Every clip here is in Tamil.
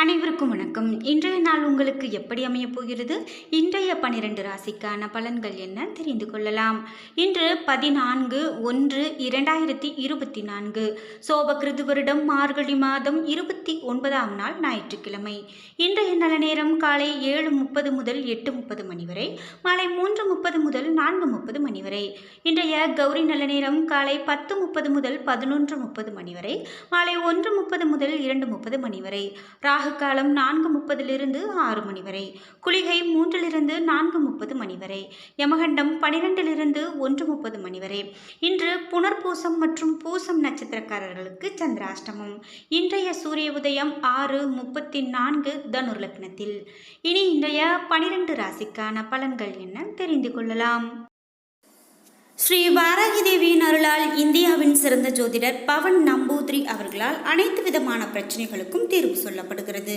அனைவருக்கும் வணக்கம். இன்றைய நாள் உங்களுக்கு எப்படி அமையப் போகிறது? இன்றைய பனிரெண்டு ராசிக்கான பலன்கள் என்ன? தெரிந்து கொள்ளலாம். இன்று பதினான்கு ஒன்று இரண்டாயிரத்தி இருபத்தி நான்கு. சோபகிருது வருடம் மார்கழி மாதம் இருபத்தி ஒன்பதாம் நாள் ஞாயிற்றுக்கிழமை. இன்றைய நல்ல நேரம் காலை ஏழு முப்பது முதல் எட்டு முப்பது மணி வரை மாலை மூன்று முப்பது முதல் நான்கு முப்பது மணி வரை. இன்றைய கௌரி நல்ல நேரம் காலை பத்து முப்பது முதல் பதினொன்று முப்பது மணி வரை மாலை ஒன்று முப்பது முதல் இரண்டு முப்பது மணி வரை. ராக காலம் நான்கு முப்பதிலிருந்து ஆறு மணி வரை. குளிகை மூன்றிலிருந்து நான்கு முப்பது மணி வரை. யமகண்டம் பனிரெண்டிலிருந்து ஒன்று முப்பது மணி வரை. இன்று புனர்பூசம் மற்றும் பூசம் நட்சத்திரக்காரர்களுக்கு சந்திராஷ்டமம். இன்றைய சூரிய உதயம் ஆறு முப்பத்தி நான்கு தனுர் லக்னத்தில் இனி இன்றைய பனிரெண்டு ராசிக்கான பலன்கள் என்ன தெரிந்து கொள்ளலாம்? ஸ்ரீ வாராகி தேவியின் அருளால் இந்தியாவின் சிறந்த ஜோதிடர் பவன் நம்பூத்ரி அவர்களால் அனைத்து விதமான பிரச்சனைகளுக்கும் தீர்வு சொல்லப்படுகிறது.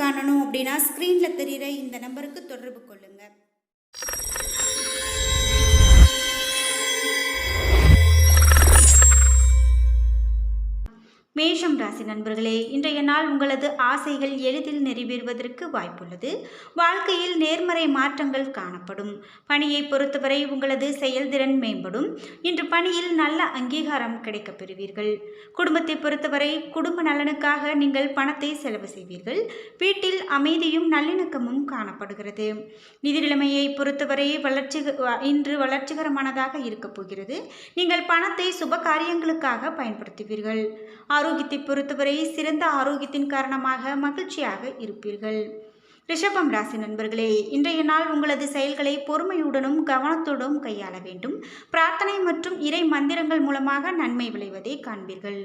காணணும் அப்படின்னா ஸ்க்ரீனில் தெரிகிற இந்த நம்பருக்கு தொடர்பு கொள்ளுங்கள் ராசி நண்பர்களே இன்றைய நாள் உங்களது ஆசைகள் எளிதில் நிறைவேறுவதற்கு வாய்ப்புள்ளது. வாழ்க்கையில் நேர்மறை மாற்றங்கள் காணப்படும். பணியை பொறுத்தவரை உங்களது செயல்திறன் மேம்படும். இன்று பணியில் நல்ல அங்கீகாரம் கிடைக்கப் பெறுவீர்கள். குடும்பத்தை பொறுத்தவரை குடும்ப நலனுக்காக நீங்கள் பணத்தை செலவு செய்வீர்கள். வீட்டில் அமைதியும் நல்லிணக்கமும் காணப்படுகிறது. நிதி நிலைமையை பொறுத்தவரை வளர்ச்சி இன்று வளர்ச்சிகரமானதாக இருக்கப் போகிறது. நீங்கள் பணத்தை சுப காரியங்களுக்காக பயன்படுத்துவீர்கள். ஆரோக்கியத்தை பொறுத்தவரை சிறந்த ஆரோக்கியத்தின் காரணமாக மகிழ்ச்சியாக இருப்பீர்கள். ரிஷபம் ராசி நண்பர்களே இன்றைய நாள் உங்களது செயல்களை பொறுமையுடனும் கவனத்துடனும் கையாள வேண்டும். பிரார்த்தனை மற்றும் இறை மந்திரங்கள் மூலமாக நன்மை விளைவதை காண்பீர்கள்.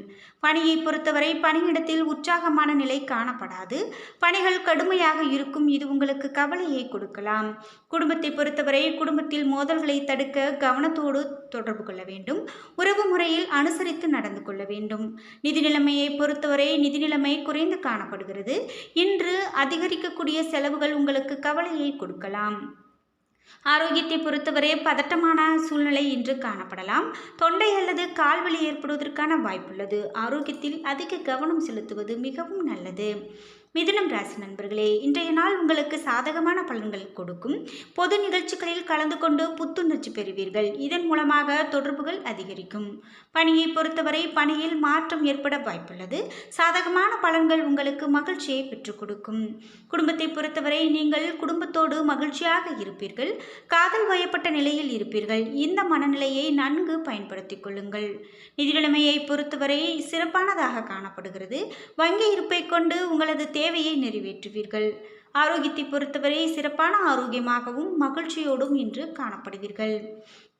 பணியை பொறுத்தவரை பணியிடத்தில் உற்சாகமான நிலை காணப்படாது. பணிகள் கடுமையாக இருக்கும் இது உங்களுக்கு கவலையை கொடுக்கலாம். குடும்பத்தை பொறுத்தவரை குடும்பத்தில் மோதல்களை தடுக்க கவனத்தோடு தொடர்பு கொள்ள வேண்டும். உறவு முறையில் அனுசரித்து நடந்து கொள்ள வேண்டும். நிதி நிலைமையை பொறுத்தவரை நிதி நிலைமை குறைந்து காணப்படுகிறது. இன்று அதிகரிக்கக்கூடிய செலவுகள் உங்களுக்கு கவலையை கொடுக்கலாம். ஆரோக்கியத்தை பொறுத்தவரை பதட்டமான சூழ்நிலை இன்று காணப்படலாம். தொண்டை அல்லது கால்வலி ஏற்படுவதற்கான வாய்ப்புள்ளது. ஆரோக்கியத்தில் அதிக கவனம் செலுத்துவது மிகவும் நல்லது. மிதுனம் ராசி நண்பர்களே இன்றைய நாள் உங்களுக்கு சாதகமான பலன்கள் கொடுக்கும். பொது நிகழ்ச்சிகளில் கலந்து கொண்டு புத்துணர்ச்சி பெறுவீர்கள். இதன் மூலமாக தொடர்புகள் அதிகரிக்கும். பணியை பொறுத்தவரை பணியில் மாற்றம் ஏற்பட வாய்ப்புள்ளது. சாதகமான பலன்கள் உங்களுக்கு மகிழ்ச்சியை பெற்றுக் கொடுக்கும். குடும்பத்தை பொறுத்தவரை நீங்கள் குடும்பத்தோடு மகிழ்ச்சியாக இருப்பீர்கள். காதல் வயப்பட்ட நிலையில் இருப்பீர்கள். இந்த மனநிலையை நன்கு பயன்படுத்திக் கொள்ளுங்கள். நிதி நிலைமையை பொறுத்தவரை சிறப்பானதாக காணப்படுகிறது. வங்கி இருப்பை கொண்டு உங்களது தேவையை நிறைவேற்றுவீர்கள். ஆரோக்கியத்தை பொறுத்தவரை சிறப்பான ஆரோக்கியமாகவும் மகிழ்ச்சியோடும் இன்று காணப்படுவீர்கள்.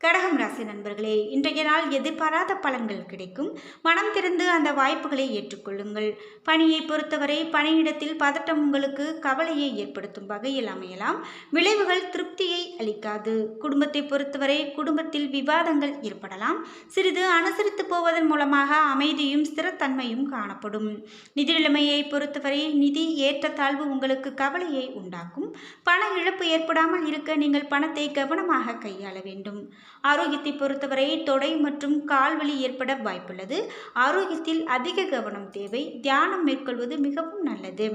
கடகம் ராசி நண்பர்களே இன்றைய நாள் எதிர்பாராத பலன்கள் கிடைக்கும். மனம் திறந்து அந்த வாய்ப்புகளை ஏற்றுக்கொள்ளுங்கள். பணியை பொறுத்தவரை பணியிடத்தில் பதட்டம் உங்களுக்கு கவலையை ஏற்படுத்தும் வகையில் அமையலாம். விளைவுகள் திருப்தியை அளிக்காது. குடும்பத்தை பொறுத்தவரை குடும்பத்தில் விவாதங்கள் ஏற்படலாம். சிறிது அனுசரித்து போவதன் மூலமாக அமைதியும் ஸ்திரத்தன்மையும் காணப்படும். நிதி நிலைமையை பொறுத்தவரை நிதி ஏற்றத்தாழ்வு உங்களுக்கு கவலையை உண்டாக்கும். பண இழப்பு ஏற்படாமல் இருக்க நீங்கள் பணத்தை கவனமாக கையாள வேண்டும். ஆரோக்கியத்தை பொறுத்தவரை தொடை மற்றும் கால்வலி ஏற்பட வாய்ப்புள்ளது. ஆரோக்கியத்தில் அதிக கவனம் தேவை. தியானம் மேற்கொள்வது மிகவும் நல்லது.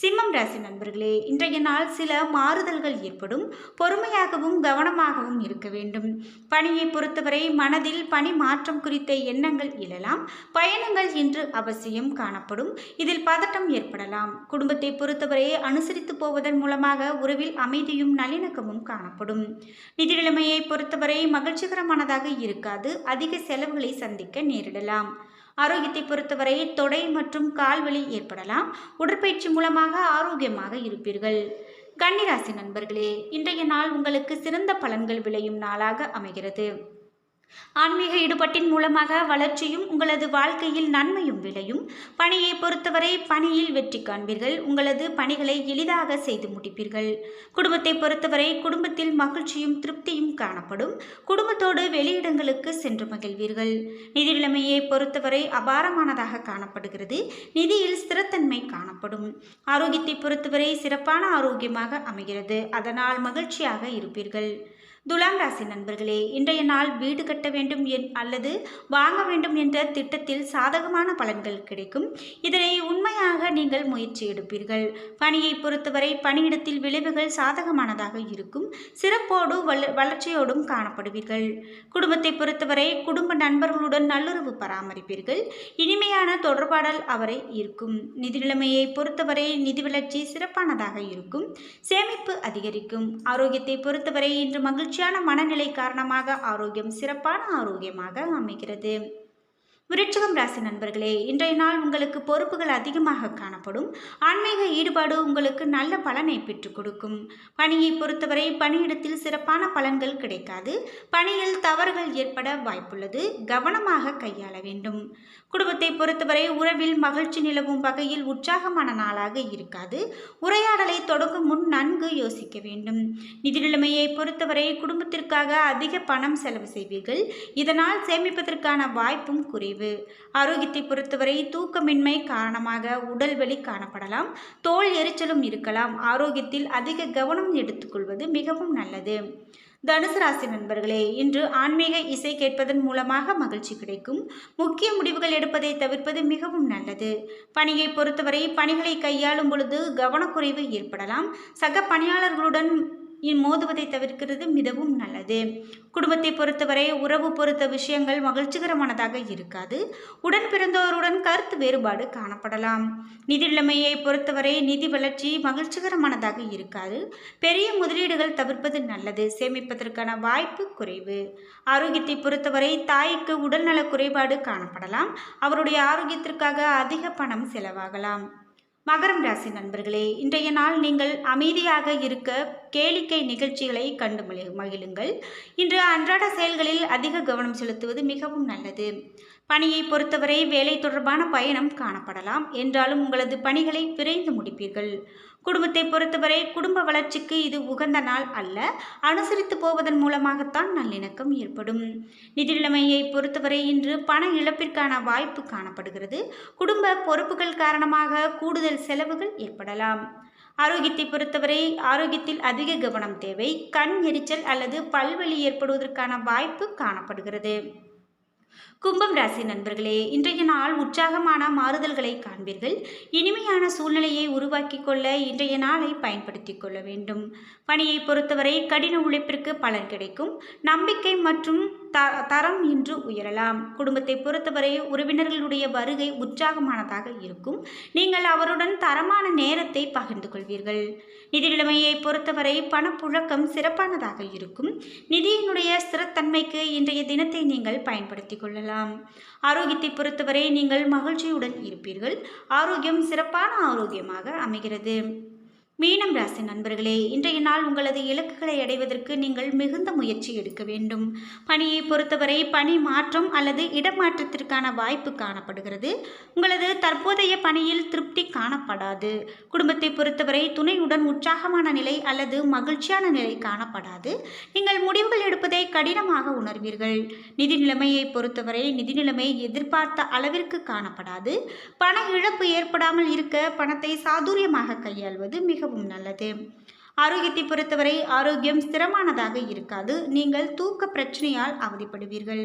சிம்மம் ராசி நண்பர்களே இன்றைய நாள் சில மாறுதல்கள் ஏற்படும். பொறுமையாகவும் கவனமாகவும் இருக்க வேண்டும். பணியை பொறுத்தவரை மனதில் பணி மாற்றம் குறித்த எண்ணங்கள் எழலாம். பயணங்கள் இன்று அவசியம் காணப்படும். இதில் பதட்டம் ஏற்படலாம். குடும்பத்தை பொறுத்தவரை அனுசரித்து போவதன் மூலமாக உறவில் அமைதியும் நல்லிணக்கமும் காணப்படும். நிதி நிலைமையை பொறுத்தவரை மகிழ்ச்சிகரமானதாக இருக்காது. அதிக செலவுகளை சந்திக்க நேரிடலாம். ஆரோக்கியத்தை பொறுத்தவரை தொடை மற்றும் கால்வலி ஏற்படலாம். உடற்பயிற்சி மூலமாக ஆரோக்கியமாக இருப்பீர்கள். கன்னிராசி நண்பர்களே இன்றைய நாள் உங்களுக்கு சிறந்த பலன்கள் விளையும் நாளாக அமைகிறது. ஆன்மீக ஈடுபாட்டின் மூலமாக வளர்ச்சியும் உங்களது வாழ்க்கையில் நன்மையும் விளையும். பணியை பொறுத்தவரை பணியில் வெற்றி காண்பீர்கள். உங்களது பணிகளை எளிதாக செய்து முடிப்பீர்கள். குடும்பத்தை பொறுத்தவரை குடும்பத்தில் மகிழ்ச்சியும் திருப்தியும் காணப்படும். குடும்பத்தோடு வெளியிடங்களுக்கு சென்று மகிழ்வீர்கள். நிதி நிலைமையை பொறுத்தவரை அபாரமானதாக காணப்படுகிறது. நிதியில் ஸ்திரத்தன்மை காணப்படும். ஆரோக்கியத்தை பொறுத்தவரை சிறப்பான ஆரோக்கியமாக அமைகிறது. அதனால் மகிழ்ச்சியாக இருப்பீர்கள். துலாம் ராசி நண்பர்களே இன்றைய நாள் வீடு கட்ட வேண்டும் என் அல்லது வாங்க வேண்டும் என்ற திட்டத்தில் சாதகமான பலன்கள் கிடைக்கும். இதனை உண்மையாக நீங்கள் முயற்சி எடுப்பீர்கள். பணியை பொறுத்தவரை பணியிடத்தில் விளைவுகள் சாதகமானதாக இருக்கும். சிறப்போடு வள வளர்ச்சியோடும் காணப்படுவீர்கள். குடும்பத்தை பொறுத்தவரை குடும்ப நண்பர்களுடன் நல்லுறவு பராமரிப்பீர்கள். இனிமையான தொடர்பாடல் அவரை இருக்கும் நிதி நிலைமையை பொறுத்தவரை நிதி வளர்ச்சி சிறப்பானதாக இருக்கும். சேமிப்பு அதிகரிக்கும். ஆரோக்கியத்தை பொறுத்தவரை இன்று மகிழ்ச்சி மகிழ்ச்சியான மனநிலை காரணமாக ஆரோக்கியம் சிறப்பான ஆரோக்கியமாக அமைகிறது. விருட்சகம் ராசி நண்பர்களே இன்றைய நாள் உங்களுக்கு பொறுப்புகள் அதிகமாக காணப்படும். ஆன்மீக ஈடுபாடு உங்களுக்கு நல்ல பலனை பெற்றுக் கொடுக்கும். பணியை பொறுத்தவரை பணியிடத்தில் சிறப்பான பலன்கள் கிடைக்காது. பணியில் தவறுகள் ஏற்பட வாய்ப்புள்ளது. கவனமாக கையாள வேண்டும். குடும்பத்தை பொறுத்தவரை உறவில் மகிழ்ச்சி நிலவும் வகையில் உற்சாகமான நாளாக இருக்காது. உரையாடலை தொடங்கும் முன் நன்கு யோசிக்க வேண்டும். நிதி நிலைமையை பொறுத்தவரை குடும்பத்திற்காக அதிக பணம் செலவு செய்வீர்கள். இதனால் சேமிப்பதற்கான வாய்ப்பும் குறைவு. ஆரோக்கியத்தை பொறுத்தவரை தூக்கமின்மை காரணமாக உடல் வலி காணப்படலாம். தோல் எரிச்சலும் இருக்கலாம். ஆரோக்கியத்தில் அதிக கவனம் எடுத்துக்கொள்வது மிகவும் நல்லது. தனுசு ராசி நண்பர்களே இன்று ஆன்மீக இசை கேட்பதன் மூலமாக மகிழ்ச்சி கிடைக்கும். முக்கிய முடிவுகள் எடுப்பதை தவிர்ப்பது மிகவும் நல்லது. பணியை பொறுத்தவரை பணிகளை கையாளும் பொழுது கவனக்குறைவு ஏற்படலாம். சக பணியாளர்களுடன் மோதுவதை தவிர்க்கிறது மிகவும் நல்லது. குடும்பத்தை பொறுத்தவரை உறவு பொறுத்த விஷயங்கள் மகிழ்ச்சிகரமானதாக இருக்காது. உடன் பிறந்தோருடன் கருத்து வேறுபாடு காணப்படலாம். நிதி நிலைமையை பொறுத்தவரை நிதி வளர்ச்சி மகிழ்ச்சிகரமானதாக இருக்காது. பெரிய முதலீடுகள் தவிர்ப்பது நல்லது. சேமிப்பதற்கான வாய்ப்பு குறைவு. ஆரோக்கியத்தை பொறுத்தவரை தாய்க்கு உடல்நல குறைபாடு காணப்படலாம். அவருடைய ஆரோக்கியத்திற்காக அதிக பணம் செலவாகலாம். மகரம் ராசி நண்பர்களே இன்றைய நாள் நீங்கள் அமைதியாக இருக்க கேளிக்கை நிகழ்ச்சிகளை கண்டு மகிழுங்கள். இன்று அன்றாட செயல்களில் அதிக கவனம் செலுத்துவது மிகவும் நல்லது. பணியை பொறுத்தவரை வேலை தொடர்பான பயணம் காணப்படலாம். என்றாலும் உங்களது பணிகளை விரைந்து முடிப்பீர்கள். குடும்பத்தை பொறுத்தவரை குடும்ப வளர்ச்சிக்கு இது உகந்த நாள் அல்ல. அனுசரித்து போவதன் மூலமாகத்தான் நல்லிணக்கம் ஏற்படும். நிதிநிலைமையை பொறுத்தவரை இன்று பண இழப்பிற்கான வாய்ப்பு காணப்படுகிறது. குடும்ப பொறுப்புகள் காரணமாக கூடுதல் செலவுகள் ஏற்படலாம். ஆரோக்கியத்தை பொறுத்தவரை ஆரோக்கியத்தில் அதிக கவனம் தேவை. கண் எரிச்சல் அல்லது பல்வழி ஏற்படுவதற்கான வாய்ப்பு காணப்படுகிறது. கும்பம் ராசி நண்பர்களே இன்றைய நாள் உற்சாகமான மாறுதல்களை காண்பீர்கள். இனிமையான சூழ்நிலையை உருவாக்கி கொள்ள இன்றைய நாளை பயன்படுத்தி கொள்ள வேண்டும். பணியை பொறுத்தவரை கடின உழைப்பிற்கு பலன் கிடைக்கும். நம்பிக்கை மற்றும் த தரம் இன்று உயரலாம். குடும்பத்தை பொறுத்தவரை உறவினர்களுடைய வருகை உற்சாகமானதாக இருக்கும். நீங்கள் அவருடன் தரமான நேரத்தை பகிர்ந்து கொள்வீர்கள். நிதி நிலைமையை பொறுத்தவரை பணப்புழக்கம் சிறப்பானதாக இருக்கும். நிதியினுடைய ஸ்திரத்தன்மைக்கு இன்றைய தினத்தை நீங்கள் பயன்படுத்தி கொள்ளலாம். ஆரோக்கியத்தை பொறுத்தவரை நீங்கள் மகிழ்ச்சியுடன் இருப்பீர்கள். ஆரோக்கியம் சிறப்பான ஆரோக்கியமாக அமைகிறது. மீனம் ராசி நண்பர்களே இன்றைய நாள் உங்களது இலக்குகளை அடைவதற்கு நீங்கள் மிகுந்த முயற்சி எடுக்க வேண்டும். பணியை பொறுத்தவரை பணி மாற்றம் அல்லது இடமாற்றத்திற்கான வாய்ப்பு காணப்படுகிறது. உங்களது தற்போதைய பணியில் திருப்தி காணப்படாது. குடும்பத்தை பொறுத்தவரை துணையுடன் உற்சாகமான நிலை அல்லது மகிழ்ச்சியான நிலை காணப்படாது. நீங்கள் முடிவுகள் எடுப்பதை கடினமாக உணர்வீர்கள். நிதி நிலைமையை பொறுத்தவரை நிதி நிலைமை எதிர்பார்த்த அளவிற்கு காணப்படாது. பண இழப்பு ஏற்படாமல் இருக்க பணத்தை சாதுரியமாக கையாள்வது மிக மிகவும் நல்லது. ஆரோக்கியத்தை பொறுத்தவரை ஆரோக்கியம் ஸ்திரமானதாக இருக்காது. நீங்கள் தூக்க பிரச்சனையால் அவதிப்படுவீர்கள்.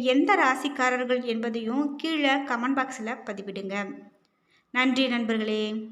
எந்த ராசிக்காரர்கள் என்பதையும் கீழே கமெண்ட் பாக்ஸில் பதிவிடுங்க. நன்றி நண்பர்களே.